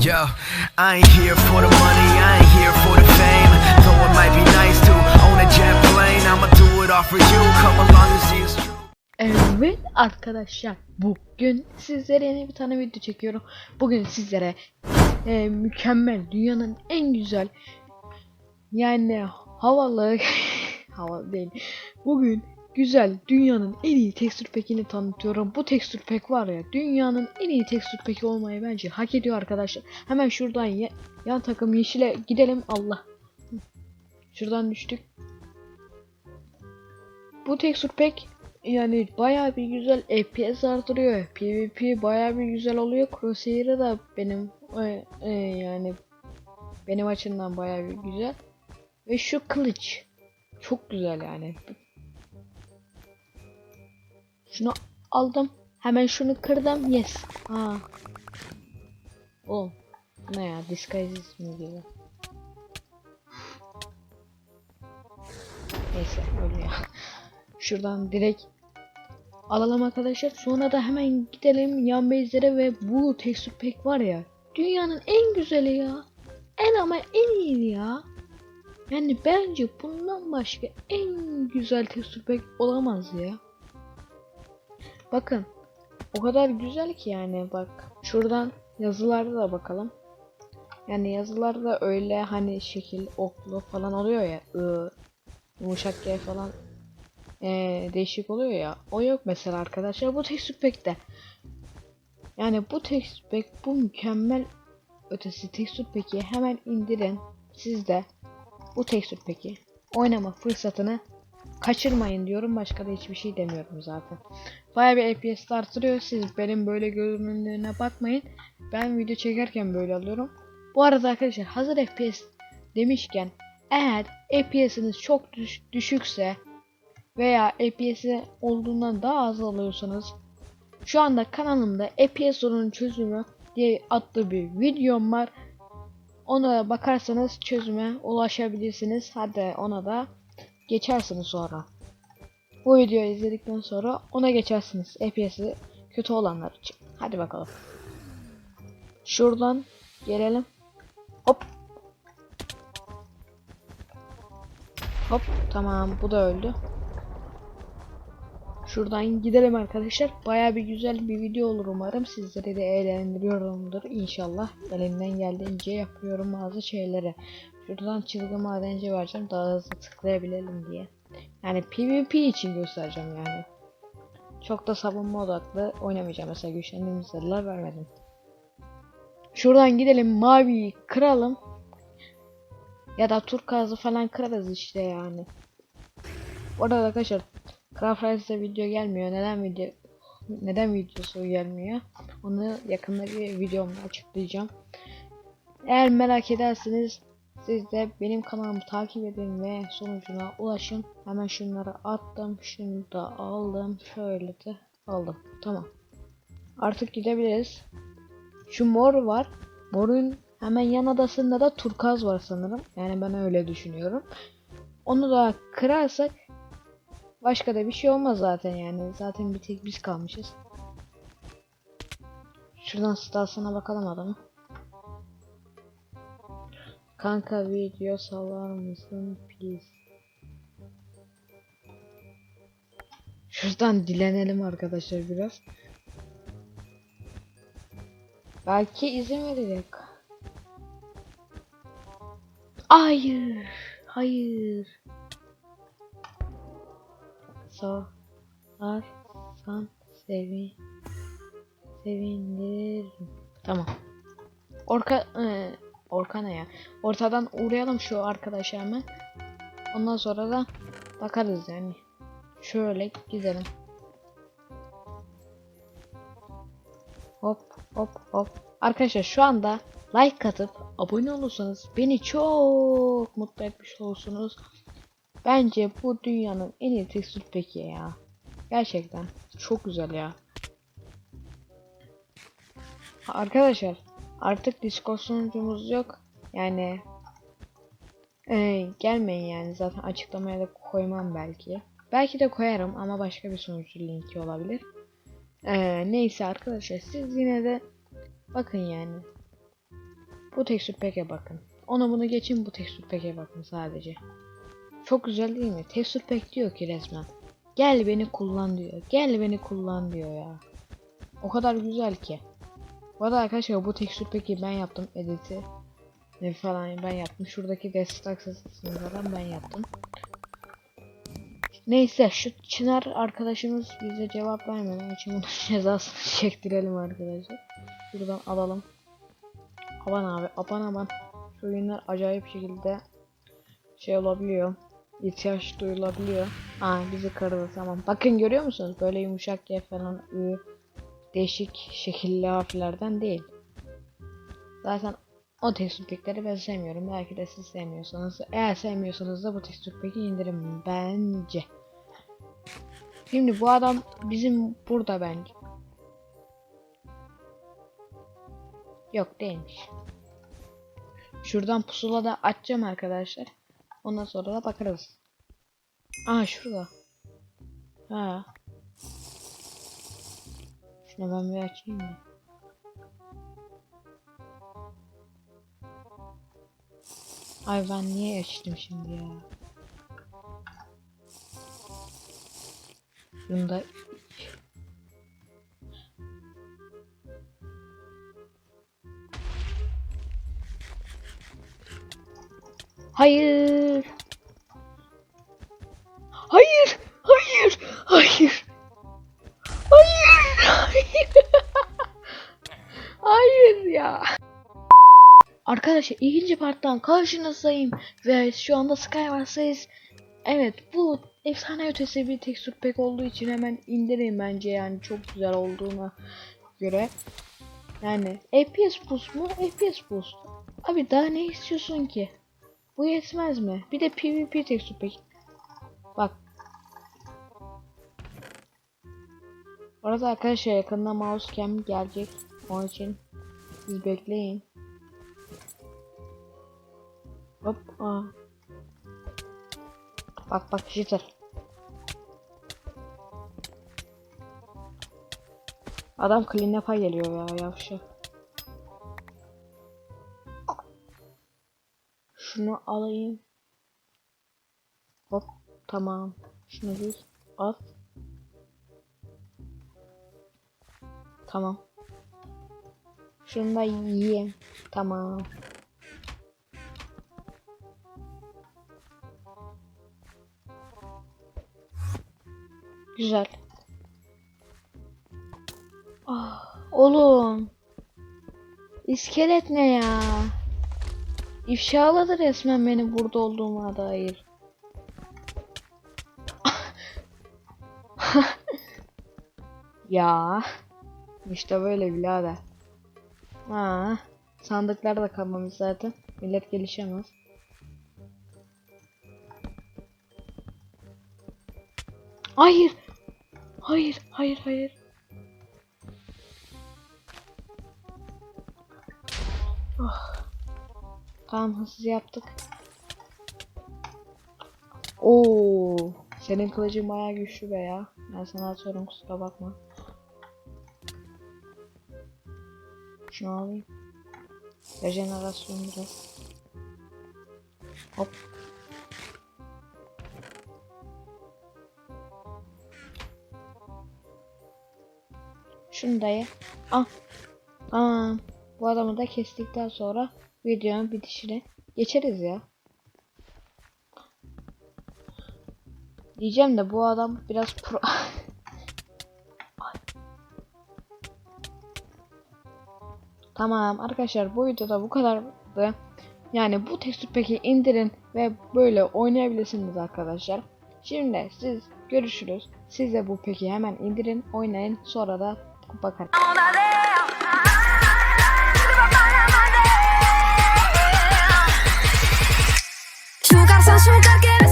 Yo, I ain't here for the money, I ain't here for the fame. Though it might be nice to own a jet plane, I'ma do it all for you. Come along and see it's. Evet arkadaşlar bugün sizlere yeni bir tane video çekiyorum. Bugün sizlere e, mükemmel dünyanın en güzel yani havalı havalı değil. Bugün güzel dünyanın en iyi tekstür pekini tanıtıyorum. Bu tekstür pek var ya dünyanın en iyi tekstür peki olmayı bence hak ediyor arkadaşlar. Hemen şuradan ye- yan takım yeşile gidelim Allah. Şuradan düştük. Bu tekstür pek yani bayağı bir güzel FPS artırıyor. PvP bayağı bir güzel oluyor. Crosshair'ı da benim e, e, yani benim açımdan bayağı bir güzel. Ve şu kılıç çok güzel yani. Şunu aldım. Hemen şunu kırdım. Yes. Aa. Bu Ne ya? Disguise mi diyor? Neyse öyle ya. Şuradan direkt alalım arkadaşlar. Sonra da hemen gidelim yan base'lere ve bu tekstür pack var ya. Dünyanın en güzeli ya. En ama en iyi ya. Yani bence bundan başka en güzel tekstür pack olamaz ya. Bakın. O kadar güzel ki yani bak. Şuradan yazılarda da bakalım. Yani yazılarda öyle hani şekil oklu falan oluyor ya. ı, yumuşak G falan eee, değişik oluyor ya. O yok mesela arkadaşlar. Bu tekstür pack'te. Yani bu tekstür pack bu mükemmel ötesi tekstür pack'i hemen indirin. Siz de bu tekstür pack'i oynama fırsatını kaçırmayın diyorum. Başka da hiçbir şey demiyorum zaten. Baya bir FPS artırıyor. Siz benim böyle görünümlerine bakmayın. Ben video çekerken böyle alıyorum. Bu arada arkadaşlar hazır FPS demişken eğer FPS'iniz çok düş- düşükse veya FPS'i olduğundan daha az alıyorsanız şu anda kanalımda FPS sorunun çözümü diye adlı bir videom var. Ona bakarsanız çözüme ulaşabilirsiniz. Hadi ona da geçersiniz sonra. Bu videoyu izledikten sonra ona geçersiniz. FPS'i kötü olanlar için. Hadi bakalım. Şuradan gelelim. Hop. Hop tamam bu da öldü. Şuradan gidelim arkadaşlar. Baya bir güzel bir video olur umarım. Sizleri de eğlendiriyorumdur inşallah. Elimden geldiğince yapıyorum bazı şeyleri. Şuradan çılgın madenci vereceğim daha hızlı tıklayabilelim diye. Yani PvP için göstereceğim yani. Çok da savunma odaklı oynamayacağım. Mesela güçlendiğim zırhlar vermedim. Şuradan gidelim maviyi kıralım. Ya da turkuazı falan kırarız işte yani. Orada arkadaşlar Craft video gelmiyor. Neden video neden videosu gelmiyor? Onu yakında bir videomda açıklayacağım. Eğer merak ederseniz siz de benim kanalımı takip edin ve sonucuna ulaşın. Hemen şunları attım. Şunu da aldım. Şöyle de aldım. Tamam. Artık gidebiliriz. Şu mor var. Morun hemen yan adasında da turkaz var sanırım. Yani ben öyle düşünüyorum. Onu da kırarsak başka da bir şey olmaz zaten yani. Zaten bir tek biz kalmışız. Şuradan stasına bakalım adamı. Kanka video salar mısın please? Şuradan dilenelim arkadaşlar biraz. Belki izin verecek. Hayır. Hayır. Sorarsan sevin sevinirim. Tamam. Orka e, Orka ne ya? Ortadan uğrayalım şu arkadaşa hemen. Ondan sonra da bakarız yani. Şöyle gidelim. Hop hop hop. Arkadaşlar şu anda like atıp abone olursanız beni çok mutlu etmiş olursunuz. Bence bu dünyanın en iyi tekstür peki ya. Gerçekten çok güzel ya. Arkadaşlar artık Discord sunucumuz yok. Yani e, gelmeyin yani zaten açıklamaya da koymam belki. Belki de koyarım ama başka bir sunucu linki olabilir. Ee, neyse arkadaşlar siz yine de bakın yani. Bu tekstür peke bakın. Ona bunu geçin bu tekstür peke bakın sadece. Çok güzel değil mi? Tekstür pek diyor ki resmen. Gel beni kullan diyor. Gel beni kullan diyor ya. O kadar güzel ki. Bu arada arkadaşlar bu tekstür peki ben yaptım editi. Ne falan ben yaptım. Şuradaki destek sesini falan ben yaptım. Neyse şu Çınar arkadaşımız bize cevap vermedi. Onun için bunun cezasını çektirelim arkadaşlar. Buradan alalım. Aman abi aman aman. Şu oyunlar acayip şekilde şey olabiliyor. İhtiyaç duyulabiliyor. Aa bizi kırdı tamam. Bakın görüyor musunuz? Böyle yumuşak G falan ı değişik şekilli harflerden değil. Zaten o tekstürpekleri ben sevmiyorum. Belki de siz sevmiyorsanız. Eğer sevmiyorsanız da bu tekstürpeki indirin bence. Şimdi bu adam bizim burada bence. Yok değilmiş. Şuradan pusula da açacağım arkadaşlar. Ondan sonra da bakarız. Aa şurada. Ha. Şunu ben bir açayım mı? Ay ben niye açtım şimdi ya? Bunda Hayır. Arkadaşlar ikinci parttan karşınızdayım ve şu anda Skywars'tayız. Evet bu efsane ötesi bir tekstür pek olduğu için hemen indirin bence yani çok güzel olduğuna göre. Yani FPS boost mu? FPS boost. Abi daha ne istiyorsun ki? Bu yetmez mi? Bir de PvP tekstür pek. Bak. Orada arkadaşlar yakında mouse cam gelecek. Onun için siz bekleyin. Hop. Aa. Bak bak jitter. Adam clean up'a geliyor ya yavşak. Şunu alayım. Hop tamam. Şunu bir al. Tamam. Şunu da yiyeyim. Tamam. Güzel. Ah, oğlum. İskelet ne ya? İfşaladı resmen beni burada olduğuma dair. ya. İşte böyle birader. Ha. Sandıklar da kalmamış zaten. Millet gelişemez. Hayır. Hayır, hayır, hayır. Oh. Tamam hızlı yaptık. Oo, senin kılıcın bayağı güçlü be ya. Ben sana atıyorum kusura bakma. Şunu alayım. Rejenerasyon biraz. Hop. Şunu da ye. Ah. Aa, bu adamı da kestikten sonra videonun bitişine geçeriz ya. Diyeceğim de bu adam biraz pro... Tamam arkadaşlar bu videoda bu kadardı. Yani bu tekstür peki indirin ve böyle oynayabilirsiniz arkadaşlar. Şimdi siz görüşürüz. Siz de bu peki hemen indirin, oynayın. Sonra da खूप करते Sugar, so sugar,